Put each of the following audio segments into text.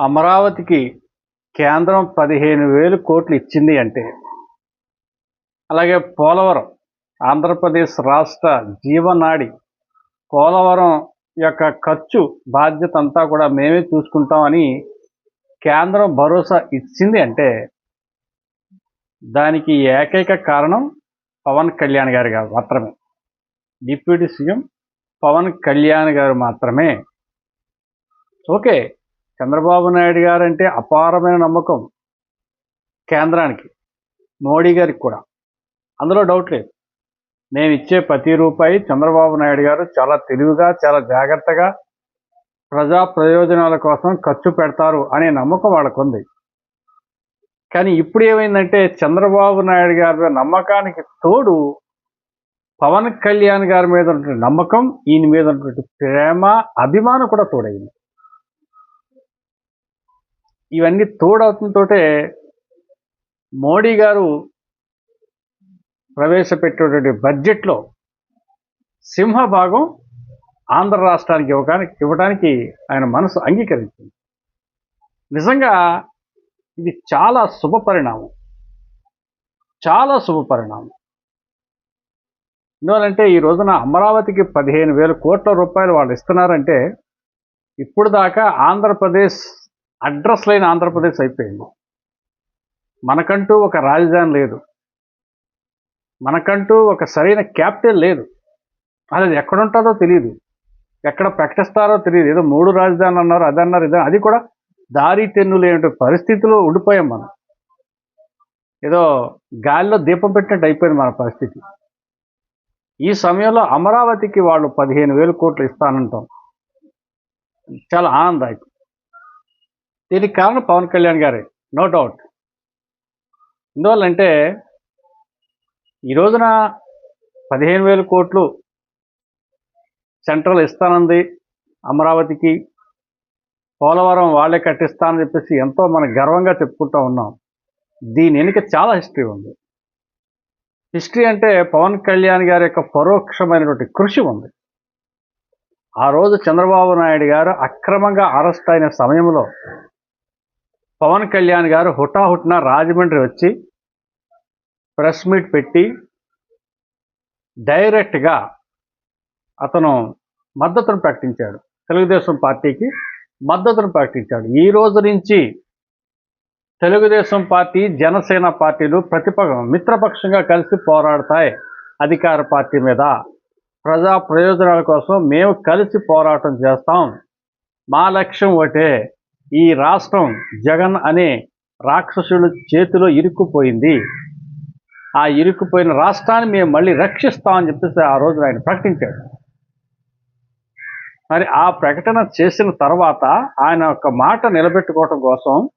అమరావతికి కేంద్రం పదిహేను వేలు కోట్లు ఇచ్చింది అంటే. అలాగే పోలవరం ఆంధ్రప్రదేశ్ రాష్ట్ర జీవనాడి. పోలవరం యొక్క ఖర్చు బాధ్యత అంతా కూడా మేమే చూసుకుంటామని కేంద్రం భరోసా ఇచ్చింది అంటే దానికి ఏకైక కారణం పవన్ కళ్యాణ్ గారు గారు మాత్రమే. డిప్యూటీ సీఎం పవన్ కళ్యాణ్ గారు మాత్రమే. ఓకే. చంద్రబాబు నాయుడు గారంటే అపారమైన నమ్మకం కేంద్రానికి మోడీ గారికి కూడా. అందులో డౌట్ లేదు. నేను ఇచ్చే ప్రతి రూపాయి చంద్రబాబు నాయుడు గారు చాలా తెలివిగా చాలా జాగ్రత్తగా ప్రజా ప్రయోజనాల కోసం ఖర్చు పెడతారు అనే నమ్మకం వాళ్ళకుంది. కానీ ఇప్పుడు ఏమైందంటే చంద్రబాబు నాయుడు గారి నమ్మకానికి తోడు పవన్ కళ్యాణ్ గారి మీద ఉన్నటువంటి నమ్మకం ఈయన మీద ఉన్నటువంటి ప్రేమ అభిమానం కూడా తోడైంది. ఇవన్నీ తోడవుతుంటోటే మోడీ గారు ప్రవేశపెట్టేటువంటి బడ్జెట్లో సింహ భాగం ఆంధ్ర రాష్ట్రానికి ఇవ్వడానికి ఇవ్వడానికి ఆయన మనసు అంగీకరించింది. నిజంగా ఇది చాలా శుభ పరిణామం. చాలా శుభ పరిణామం. ఎందువలంటే ఈ రోజున అమరావతికి పదిహేను వేల కోట్ల రూపాయలు వాళ్ళు ఇస్తున్నారంటే ఇప్పుడు దాకా ఆంధ్రప్రదేశ్ అడ్రస్ లేని ఆంధ్రప్రదేశ్ అయిపోయింది. మనకంటూ ఒక రాజధాని లేదు. మనకంటూ ఒక సరైన క్యాపిటల్ లేదు. అది ఎక్కడ ఉంటుందో తెలియదు ఎక్కడ ప్రకటిస్తారో తెలియదు ఏదో మూడు రాజధానులు అన్నారు అది అన్నారు ఇది అది కూడా దారి తెన్ను లేని పరిస్థితిలో ఉండిపోయాం మనం. ఏదో గాలిలో దీపం పెట్టినట్టు అయిపోయింది మన పరిస్థితి. ఈ సమయంలో అమరావతికి వాళ్ళు పదిహేను వేల కోట్లు ఇస్తానంటాం. చాలా ఆనందదాయకం. దీనికి కారణం పవన్ కళ్యాణ్ గారే. నో డౌట్ ఎందువల్లంటే ఈ రోజున పదిహేను వేల కోట్లు సెంట్రల్ ఇస్తానంది అమరావతికి. పోలవరం వాళ్ళే కట్టిస్తానని చెప్పేసి ఎంతో మనం గర్వంగా చెప్పుకుంటూ ఉన్నాం. దీని వెనుక చాలా హిస్టరీ ఉంది. హిస్టరీ అంటే పవన్ కళ్యాణ్ గారి యొక్క పరోక్షమైనటువంటి కృషి ఉంది. ఆ రోజు చంద్రబాబు నాయుడు గారు అక్రమంగా అరెస్ట్ అయిన సమయంలో పవన్ కళ్యాణ్ గారు హుటాహుటిన రాజమండ్రి వచ్చి ప్రెస్ మీట్ పెట్టి డైరెక్ట్గా అతను మద్దతును ప్రకటించాడు. తెలుగుదేశం పార్టీకి మద్దతును ప్రకటించాడు. ఈ రోజు నుంచి తెలుగుదేశం పార్టీ జనసేన పార్టీలు ప్రతిపక్ష మిత్రపక్షంగా కలిసి పోరాడతాయి అధికార పార్టీ మీద. ప్రజా ప్రయోజనాల కోసం మేము కలిసి పోరాటం చేస్తాం. మా లక్ష్యం ఒకటే ఈ రాష్ట్రం జగన్ అనే రాక్షసుల చేతిలో ఇరుక్కుపోయింది. ఆ ఇరుక్కుపోయిన రాష్ట్రాన్ని మేము మళ్ళీ రక్షిస్తామని చెప్పేసి ఆ రోజు ఆయన ప్రకటించాడు. మరి ఆ ప్రకటన చేసిన తర్వాత ఆయన యొక్క మాట నిలబెట్టుకోవటం కోసం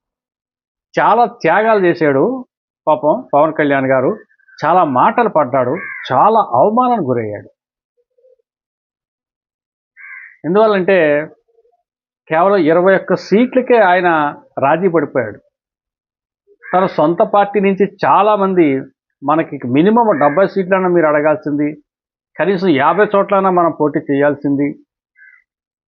చాలా త్యాగాలు చేశాడు పాపం పవన్ కళ్యాణ్ గారు. చాలా మాటలు పడ్డాడు. చాలా అవమానానికి గురయ్యాడు. ఎందువల్లంటే కేవలం ఇరవై ఒక్క సీట్లకే ఆయన రాజీ పడిపోయాడు. తన సొంత పార్టీ నుంచి చాలామంది మనకి మినిమం డెబ్బై సీట్లన్నా మీరు అడగాల్సింది కనీసం యాభై చోట్లన్నా మనం పోటీ చేయాల్సింది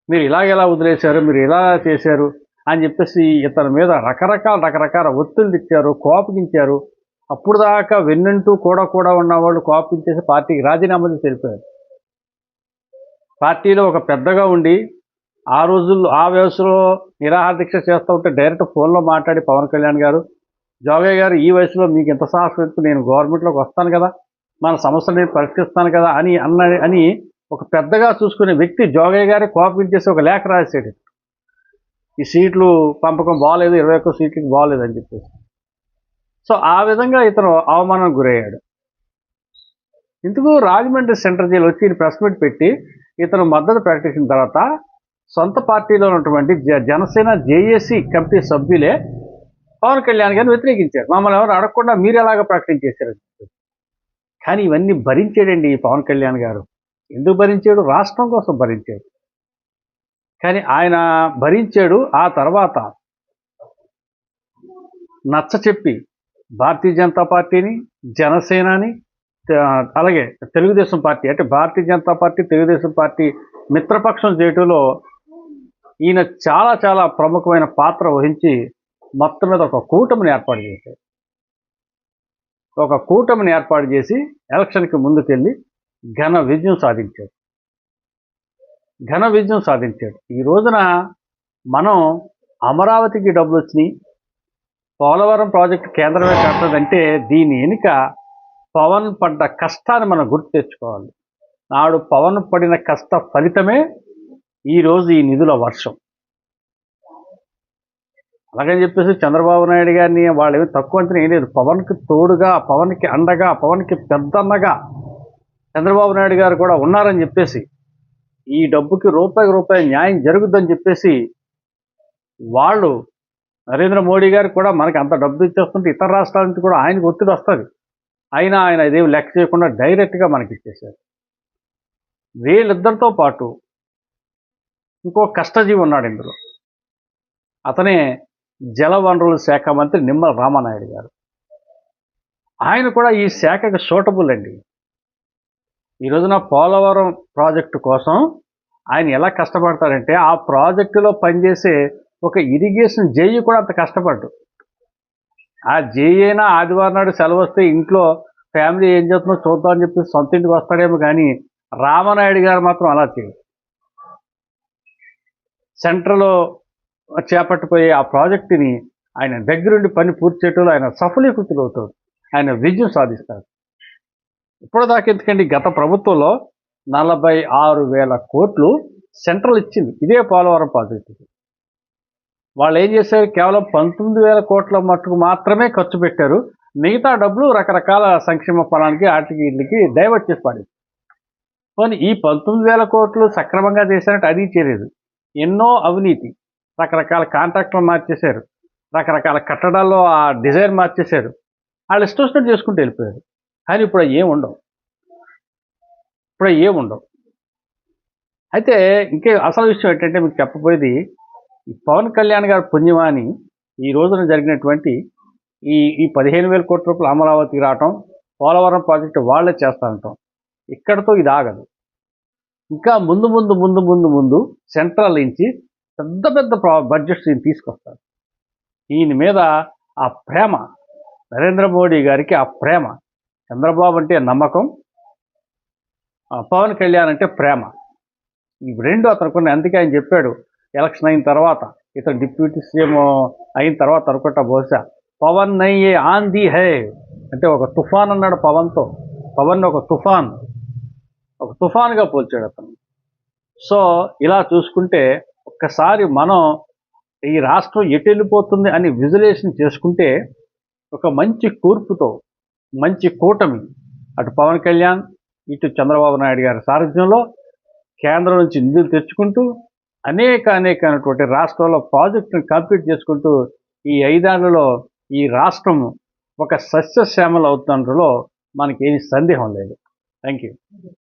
మీరు ఇలాగెలా వదిలేశారు మీరు ఇలా చేశారు అని చెప్పేసి ఇతని మీద రకరకాల రకరకాల ఒత్తిళ్ళు ఇచ్చారు కోపగించారు. అప్పుడు దాకా వెన్నంటూ కూడా కూడా ఉన్నవాళ్ళు కోపించేసి పార్టీకి రాజీనామా తెలిపారు పార్టీలో ఒక పెద్దగా ఉండి ఆ రోజుల్లో ఆ వయసులో నిరాహార దీక్ష చేస్తూ ఉంటే డైరెక్ట్ ఫోన్లో మాట్లాడి పవన్ కళ్యాణ్ గారు జోగయ్య గారు ఈ వయసులో మీకు ఇంత సాహసం ఎందుకు? నేను గవర్నమెంట్లోకి వస్తాను కదా మన సమస్యని పరిష్కరిస్తాను కదా అని అన్న అని ఒక పెద్దగా చూసుకునే వ్యక్తి జోగయ్య గారి కోపించేసి ఒక లేఖ రాసాడు ఈ సీట్లు పంపకం బాగాలేదు ఇరవై ఒక్క సీట్లకి బాగాలేదు అని చెప్పేసి. సో ఆ విధంగా ఇతను అవమానం గురయ్యాడు. ఇందుకు రాజమండ్రి సెంటర్ జైలు వచ్చి ఈయన ప్రెస్ మీట్ పెట్టి ఇతను మద్దతు ప్రకటించిన తర్వాత సొంత పార్టీలో ఉన్నటువంటి జ- జనసేన జేఏసీ కమిటీ సభ్యులే పవన్ కళ్యాణ్ గారిని వ్యతిరేకించారు. మమ్మల్ని ఎవరు అడగకుండా మీరు ఎలాగ ప్రకటించేశారు కానీ ఇవన్నీ భరించాడండి ఈ పవన్ కళ్యాణ్ గారు. ఎందుకు భరించాడు? రాష్ట్రం కోసం భరించాడు. కానీ ఆయన భరించాడు ఆ తర్వాత నచ్చ చెప్పి భారతీయ జనతా పార్టీని జనసేనని అలాగే తెలుగుదేశం పార్టీ అంటే భారతీయ జనతా పార్టీ తెలుగుదేశం పార్టీ మిత్రపక్షం చేయటంలో ఈయన చాలా చాలా ప్రముఖమైన పాత్ర వహించి మొత్తం మీద ఒక కూటమిని ఏర్పాటు చేశారు. ఒక కూటమిని ఏర్పాటు చేసి ఎలక్షన్కి ముందుకెళ్ళి ఘన విజయం సాధించాడు. ఘన విజయం సాధించాడు. ఈ రోజున మనం అమరావతికి డబ్బులు వచ్చినాయి. పోలవరం ప్రాజెక్టు కేంద్రమే కట్టదంటే దీని వెనుక పవన్ పడ్డ కష్టాన్ని మనం గుర్తు తెచ్చుకోవాలి. నాడు పవన్ పడిన కష్ట ఫలితమే ఈరోజు ఈ నిధుల వర్షం. అలాగని చెప్పేసి చంద్రబాబు నాయుడు గారిని వాళ్ళు ఏమి తక్కువ అంచనా ఏం లేదు. పవన్కి తోడుగా పవన్కి అండగా పవన్కి పెద్దన్నగా చంద్రబాబు నాయుడు గారు కూడా ఉన్నారని చెప్పేసి ఈ డబ్బుకి రూపాయికి రూపాయి న్యాయం జరుగుద్దని చెప్పేసి వాళ్ళు నరేంద్ర మోడీ గారు కూడా మనకి అంత డబ్బు ఇచ్చేస్తుంటే ఇతర రాష్ట్రాల నుంచి కూడా ఆయనకు ఒత్తిడి వస్తుంది. అయినా ఆయన ఇదేమి లెక్క చేయకుండా డైరెక్ట్గా మనకి ఇచ్చేశారు. వీళ్ళిద్దరితో పాటు ఇంకో కష్టజీవి ఉన్నాడు ఇందులో. అతనే జలవనరుల శాఖ మంత్రి నిమ్మల రామానాయుడు గారు. ఆయన కూడా ఈ శాఖకు సూటబుల్ అండి. ఈ రోజున పోలవరం ప్రాజెక్టు కోసం ఆయన ఎలా కష్టపడతారంటే ఆ ప్రాజెక్టులో పనిచేసే ఒక ఇరిగేషన్ జేఈ కూడా అంత కష్టపడ్డు. ఆ జేఈ అయినా ఆదివారం నాడు సెలవు వస్తే ఇంట్లో ఫ్యామిలీ ఏం చేస్తుందో చూద్దామని చెప్పి సొంత ఇంటికి వస్తాడేమో కానీ రామనాయుడు గారు మాత్రం అలా చేయరు సెంటర్లో చేపట్టుపోయే ఆ ప్రాజెక్టుని ఆయన దగ్గరుండి పని పూర్తి చేయటంలో ఆయన సఫలీకృతులు అవుతాడు ఆయన విజయం సాధిస్తారు ఇప్పటిదాకా ఎందుకండి గత ప్రభుత్వంలో నలభై ఆరు వేల కోట్లు సెంట్రల్ ఇచ్చింది. ఇదే పోలవరం ప్రాజెక్టుకి వాళ్ళు ఏం చేశారు? కేవలం పంతొమ్మిది వేల కోట్ల మట్టుకు మాత్రమే ఖర్చు పెట్టారు. మిగతా డబ్బులు రకరకాల సంక్షేమ ఫలానికి వాటికి వీటికి డైవర్ట్ చేసి పడింది కానీ ఈ పంతొమ్మిది వేల కోట్లు సక్రమంగా చేశారంటే అది చేయలేదు ఎన్నో అవినీతి. రకరకాల కాంట్రాక్టులు మార్చేశారు. రకరకాల కట్టడాల్లో ఆ డిజైన్ మార్చేశారు. వాళ్ళు ఇష్టం వచ్చినట్టు చేసుకుంటూ వెళ్ళిపోయారు. కానీ ఇప్పుడు అవి ఏం ఉండవు. ఇప్పుడు ఏమి ఏం ఉండవు. అయితే ఇంకే అసలు విషయం ఏంటంటే మీకు చెప్పబోయేది ఈ పవన్ కళ్యాణ్ గారి పుణ్యమాని ఈ రోజున జరిగినటువంటి ఈ ఈ పదిహేను వేల కోట్ల రూపాయలు అమరావతికి రావటం పోలవరం ప్రాజెక్టు వాళ్ళే చేస్తానంటాం ఇక్కడతో ఇది ఆగదు. ఇంకా ముందు ముందు ముందు ముందు ముందు సెంట్రల్ నుంచి పెద్ద పెద్ద బడ్జెట్స్ ఈయన తీసుకొస్తారు. ఈయన మీద ఆ ప్రేమ నరేంద్ర మోడీ గారికి ఆ ప్రేమ చంద్రబాబు అంటే నమ్మకం ఆ పవన్ కళ్యాణ్ అంటే ప్రేమ. ఈ రెండు అతనుకున్న అందుకే ఆయన చెప్పాడు ఎలక్షన్ అయిన తర్వాత ఇతను డిప్యూటీ సీఎం అయిన తర్వాత అనుకుంటా బహుశా పవన్ నయ్యే ఆంధీ హే అంటే ఒక తుఫాన్ అన్నాడు పవన్తో. పవన్ ఒక తుఫాన్. ఒక తుఫాన్గా పోల్చాడు అతను. సో ఇలా చూసుకుంటే ఒక్కసారి మనం ఈ రాష్ట్రం ఎటు వెళ్ళిపోతుంది అని విజులేషన్ చేసుకుంటే ఒక మంచి కూర్పుతో మంచి కూటమి అటు పవన్ కళ్యాణ్ ఇటు చంద్రబాబు నాయుడు గారి సారథ్యంలో కేంద్రం నుంచి నిధులు తెచ్చుకుంటూ అనేక అనేకమైనటువంటి రాష్ట్రాల్లో ప్రాజెక్టును కంప్లీట్ చేసుకుంటూ ఈ ఐదేళ్ళలో ఈ రాష్ట్రం ఒక సస్యశ్యామలు అవుతున్నలో మనకి ఏమి సందేహం లేదు. Thank you